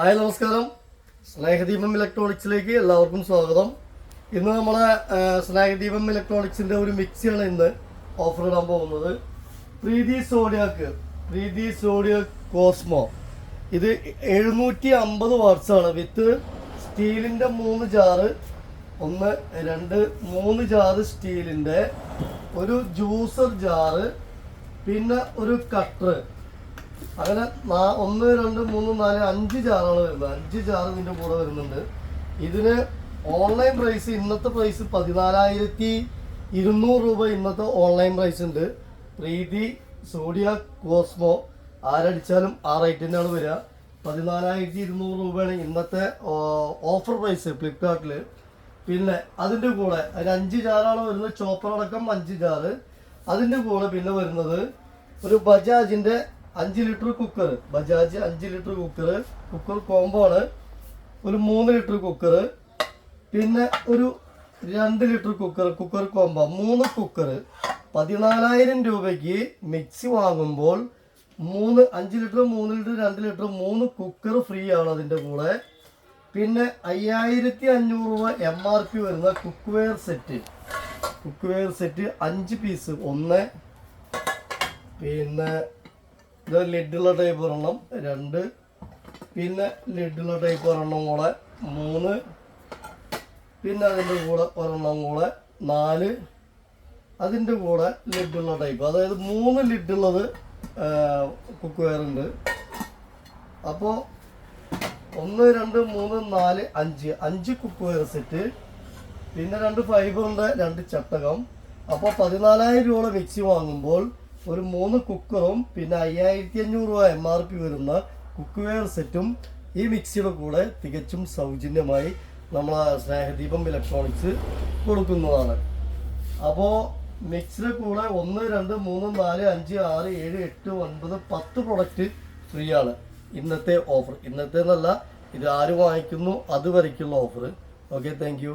Hi നമസ്കാരം. സ്നേഹദീപം ഇലക്ട്രോണിക്സിലേക്ക് എല്ലാവർക്കും സ്വാഗതം. ഇന്ന് നമ്മുടെ സ്നേഹദീപം ഇലക്ട്രോണിക്സിന്റെ ഒരു മിക്സിയാണ് ഇന്ന് ഓഫർ ഇടാൻ പോകുന്നത്. Preethi zodiac Preethi zodiac cosmo. ഇത് എഴുന്നൂറ്റി അമ്പത് വാട്ട്സ് ആണ്. വിത്ത് സ്റ്റീലിന്റെ മൂന്ന് ജാറ് ഒന്ന് രണ്ട് മൂന്ന് ജാറ് സ്റ്റീലിന്റെ ഒരു ജ്യൂസർ ജാറ് പിന്നെ ഒരു കട്ടർ. അങ്ങനെ ഒന്ന് രണ്ട് മൂന്ന് നാല് അഞ്ച് ജാറാണ് വരുന്നത്. അഞ്ച് ചാറ് ഇതിന്റെ കൂടെ വരുന്നുണ്ട്. ഇതിന് ഓൺലൈൻ പ്രൈസ് ഇന്നത്തെ പ്രൈസ് പതിനാലായിരത്തി ഇരുന്നൂറ് രൂപ ഇന്നത്തെ ഓൺലൈൻ പ്രൈസ് ഉണ്ട്. പ്രീതി സോഡിയ കോസ്മോ ആരടിച്ചാലും ആ റേറ്റ് തന്നെയാണ് വരിക. പതിനാലായിരത്തി ഇരുന്നൂറ് രൂപയാണ് ഇന്നത്തെ ഓഫർ പ്രൈസ് ഫ്ലിപ്കാർട്ടിൽ. പിന്നെ അതിന്റെ കൂടെ അതിന് അഞ്ച് ജാറാണ് വരുന്നത് ചോപ്പർ അടക്കം അഞ്ച് ജാറ്. അതിന്റെ കൂടെ പിന്നെ വരുന്നത് ഒരു ബജാജിന്റെ അഞ്ച് ലിറ്റർ കുക്കർ ബജാജ് അഞ്ച് ലിറ്റർ കുക്കർ കുക്കർ കോംബോ ആണ്. ഒരു മൂന്ന് ലിറ്റർ കുക്കർ പിന്നെ ഒരു രണ്ട് ലിറ്റർ കുക്കർ കുക്കർ കോംബോ മൂന്ന് കുക്കർ പതിനാലായിരം രൂപയ്ക്ക് മിക്സി വാങ്ങുമ്പോൾ മൂന്ന് അഞ്ച് ലിറ്റർ മൂന്ന് ലിറ്റർ രണ്ട് ലിറ്റർ മൂന്ന് കുക്കർ ഫ്രീ ആണ് അതിന്റെ കൂടെ. പിന്നെ അയ്യായിരത്തി അഞ്ഞൂറ് രൂപ എം ആർ പി വരുന്ന cookware set cookware set അഞ്ച് പീസ് ഒന്ന് പിന്നെ ഇത് ലിഡുള്ള ടൈപ്പ് ഒരെണ്ണം രണ്ട്. പിന്നെ ലിഡുള്ള ടൈപ്പ് ഒരെണ്ണം കൂടെ മൂന്ന്. പിന്നെ അതിന്റെ കൂടെ ഒരെണ്ണം കൂടെ നാല്. അതിന്റെ കൂടെ ലിഡുള്ള ടൈപ്പ് അതായത് മൂന്ന് ലിഡുള്ളത് കുക്ക് വെയറുണ്ട് അപ്പോൾ ഒന്ന് രണ്ട് മൂന്ന് നാല് അഞ്ച്. അഞ്ച് കുക്ക് വെയർ സെറ്റ്. പിന്നെ രണ്ട് ഫൈബറിന്റെ രണ്ട് ചട്ടകം. അപ്പോൾ പതിനാലായിരം രൂപ മിക്സി വാങ്ങുമ്പോൾ ഒരു മൂന്ന് കുക്കറും പിന്നെ അയ്യായിരത്തി അഞ്ഞൂറ് രൂപ എം ആർ പി വരുന്ന കുക്ക് വെയർ സെറ്റും ഈ മിക്സിയുടെ കൂടെ തികച്ചും സൗജന്യമായി നമ്മൾ സ്നേഹദീപം ഇലക്ട്രോണിക്സ് കൊടുക്കുന്നതാണ്. അപ്പോൾ മിക്സിയുടെ കൂടെ ഒന്ന് രണ്ട് മൂന്ന് നാല് അഞ്ച് ആറ് ഏഴ് എട്ട് ഒൻപത് പത്ത് പ്രൊഡക്റ്റ് ഫ്രീ ആണ് ഇന്നത്തെ ഓഫർ ഇന്നത്തെ എന്നല്ല ഇത് ആര് വാങ്ങിക്കുന്നു അത് വരയ്ക്കുള്ള ഓഫർ ഓക്കെ താങ്ക്